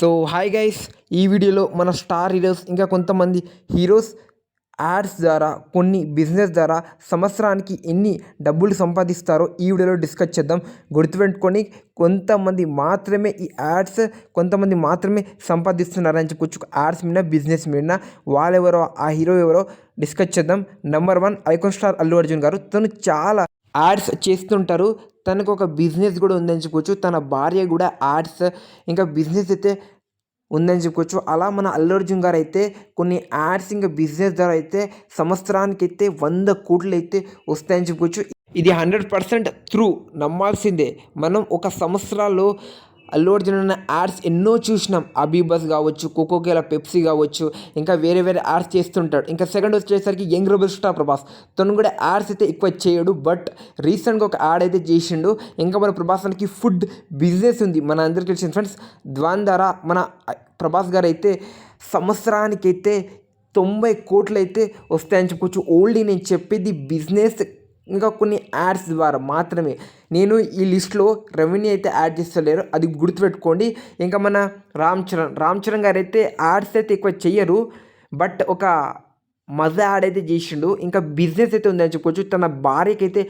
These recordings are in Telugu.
సో హాయ్ గైస్ ఈ వీడియోలో మన స్టార్ హీరోస్ ఇంకా కొంతమంది హీరోస్ యాడ్స్ ద్వారా కొన్ని బిజినెస్ ద్వారా సంవత్సరానికి ఎన్ని డబ్బులు సంపాదిస్తారో ఈ వీడియోలో డిస్కస్ చేద్దాం. గుర్తుపెట్టుకొని కొంతమంది మాత్రమే ఈ యాడ్స్ కొంతమంది మాత్రమే సంపాదిస్తున్నారని చెప్పొచ్చు. యాడ్స్ మీద బిజినెస్ మీద వాళ్ళెవరో ఆ హీరో ఎవరో డిస్కస్ చేద్దాం. Number one icon star Allu Arjun గారు. తను చాలా యాడ్స్ చేస్తుంటారు. తనకు ఒక బిజినెస్ కూడా ఉందని చెప్పుకోవచ్చు. తన భార్య కూడా యాడ్స్ ఇంకా బిజినెస్ అయితే ఉందని చెప్పుకోవచ్చు. అలా మన అల్లు అర్జున్ గారు అయితే కొన్ని యాడ్స్ ఇంకా బిజినెస్ ద్వారా అయితే సంవత్సరానికి అయితే వంద కోట్లు అయితే వస్తాయని చెప్పుకోవచ్చు. ఇది హండ్రెడ్ పర్సెంట్ త్రూ నమ్మాల్సిందే. మనం ఒక సంవత్సరాల్లో అల్లు అర్జున్ అన్న యాడ్స్ ఎన్నో చూసినాం. అబీబస్ కావచ్చు కోకోకేలా పెప్సీ కావచ్చు ఇంకా వేరే వేరే యాడ్స్ చేస్తుంటాడు. ఇంకా సెకండ్ వచ్చేసరికి యంగ్ రెబల్ స్టార్ ప్రభాస్. తను కూడా యాడ్స్ అయితే ఎక్కువ చేయడు బట్ రీసెంట్గా ఒక యాడ్ అయితే చేసిండు. ఇంకా మన ప్రభాస్ ఫుడ్ బిజినెస్ ఉంది. మన అందరికీ తెలిసిన ఫ్రెండ్స్ ద్వాన్ ద్వారా మన ప్రభాస్ గారు అయితే సంవత్సరానికైతే తొంభై కోట్లు అయితే వస్తాయని చెప్పొచ్చు. ఓల్డీ నేను చెప్పేది బిజినెస్ ఇంకా కొన్ని యాడ్స్ ద్వారా మాత్రమే. నేను ఈ లిస్ట్లో రెవెన్యూ అయితే యాడ్ చేస్తలేరు. అది గుర్తుపెట్టుకోండి. ఇంకా మన రామ్ చరణ్ రామ్ చరణ్ గారు అయితే యాడ్స్ అయితే ఎక్కువ చెయ్యరు. బట్ ఒక మజా యాడ్ అయితే చేసిండు. ఇంకా బిజినెస్ అయితే ఉందని చెప్పుకోవచ్చు తన భార్యకి అయితే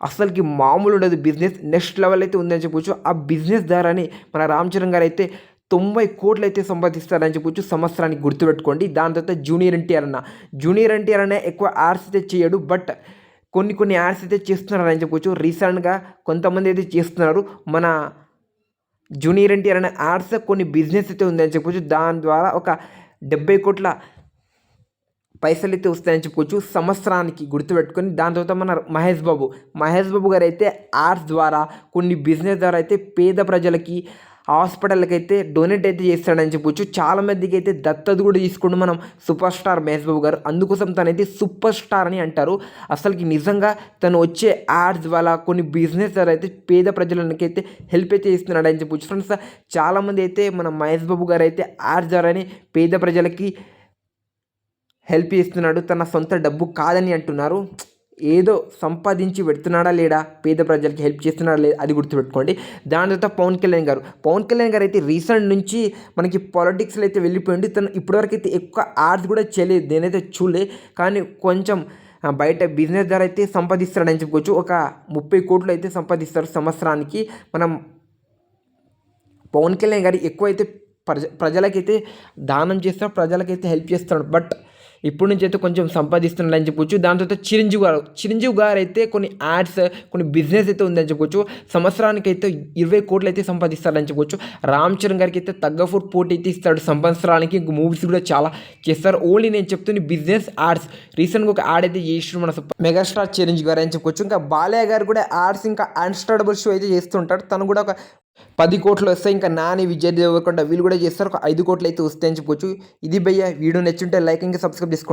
అసలుకి మామూలు ఉండదు బిజినెస్ నెక్స్ట్ లెవెల్ అయితే ఉందని చెప్పొచ్చు. ఆ బిజినెస్ ద్వారానే మన రామ్ చరణ్ గారు అయితే తొంభై కోట్లు అయితే సంపాదిస్తారని చెప్పొచ్చు. సంవత్సరానికి గుర్తుపెట్టుకోండి. దాని తర్వాత జూనియర్ ఎన్టీఆర్ అన్న. జూనియర్ ఎన్టీఆర్ అన్న ఎక్కువ యాడ్స్ అయితే చేయడు బట్ కొన్ని కొన్ని యాడ్స్ అయితే చేస్తున్నారు అని చెప్పొచ్చు. రీసెంట్గా కొంతమంది అయితే చేస్తున్నారు. మన జూనియర్ ఎన్టీఆర్ అనే యాడ్స్ కొన్ని బిజినెస్ అయితే ఉందని చెప్పొచ్చు. దాని ద్వారా ఒక డెబ్బై కోట్ల పైసలు అయితే వస్తాయని చెప్పుకోవచ్చు సంవత్సరానికి గుర్తుపెట్టుకొని దాని తర్వాత మన మహేష్ బాబు. మహేష్ బాబు గారు అయితే ఆర్ట్స్ ద్వారా కొన్ని బిజినెస్ ద్వారా అయితే పేద ప్రజలకి హాస్పిటల్కి అయితే డొనేట్ అయితే చేస్తాడని చెప్పొచ్చు. చాలా మందికి అయితే దత్తత కూడా తీసుకుంటూ మనం సూపర్ స్టార్ మహేష్ బాబు గారు. అందుకోసం తనైతే సూపర్ స్టార్ అని అంటారు. అసలుకి నిజంగా తను వచ్చే యాడ్స్ వల్ల కొన్ని బిజినెస్ ద్వారా అయితే పేద ప్రజలకి అయితే హెల్ప్ అయితే ఇస్తున్నాడు అని చెప్పొచ్చు. ఫ్రెండ్స్ చాలామంది అయితే మన మహేష్ బాబు గారు అయితే యాడ్స్ ద్వారానే పేద ప్రజలకి హెల్ప్ చేస్తున్నాడు. తన సొంత డబ్బు కాదని అంటున్నారు. ఏదో సంపాదించి పెడుతున్నాడా లేడా? పేద ప్రజలకి హెల్ప్ చేస్తున్నాడా లేదా? అది గుర్తుపెట్టుకోండి. దాని తర్వాత పవన్ కళ్యాణ్ గారు. పవన్ కళ్యాణ్ గారు అయితే రీసెంట్ నుంచి మనకి పాలిటిక్స్లో అయితే వెళ్ళిపోయింది తను ఇప్పటివరకు అయితే ఎక్కువ ఆర్ట్స్ కూడా చేయలేదు. నేనైతే చూడలే. కానీ కొంచెం బయట బిజినెస్ ద్వారా అయితే సంపాదిస్తాడని చెప్పుకోవచ్చు. ఒక ముప్పై కోట్లు అయితే సంపాదిస్తారు సంవత్సరానికి. మనం పవన్ కళ్యాణ్ గారు ఎక్కువ అయితే ప్రజ ప్రజలకైతే దానం చేస్తాడు ప్రజలకైతే హెల్ప్ చేస్తాడు. బట్ ఇప్పటి నుంచి అయితే కొంచెం సంపాదిస్తున్నాడు అని చెప్పొచ్చు. దాని తర్వాత చిరంజీవి గారు చిరంజీవి గారు అయితే కొన్ని యాడ్స్ కొన్ని బిజినెస్ అయితే ఉందని చెప్పొచ్చు. సంవత్సరానికి అయితే ఇరవై కోట్లు అయితే సంపాదిస్తాడని చెప్పొచ్చు. రామ్ చరణ్ గారికి అయితే తగ్గ ఫుడ్ పోటీ అయితే ఇస్తాడు సంవత్సరానికి. ఇంక మూవీస్ కూడా చాలా చేస్తారు. ఓన్లీ నేను చెప్తున్న బిజినెస్ యాడ్స్. రీసెంట్గా ఒక యాడ్ అయితే చేసిన మన మెగాస్టార్ చిరంజీవి గారు అని చెప్పొచ్చు. ఇంకా బాలయ్య గారు కూడా యాడ్స్ ఇంకా అన్స్టాడబుల్ షో అయితే చేస్తుంటాడు. తను కూడా ఒక పది కోట్లు వస్తే ఇంకా నాని విజయ్ దేవరకొండ వీళ్ళు కూడా చేస్తారు. ఒక ఐదు కోట్లు అయితే వస్తాయని చెప్పొచ్చు. ఇది భయ్య వీడియో నచ్చుంటే లైక్ ఇంకా సబ్స్క్రైబ్ చేసుకోండి.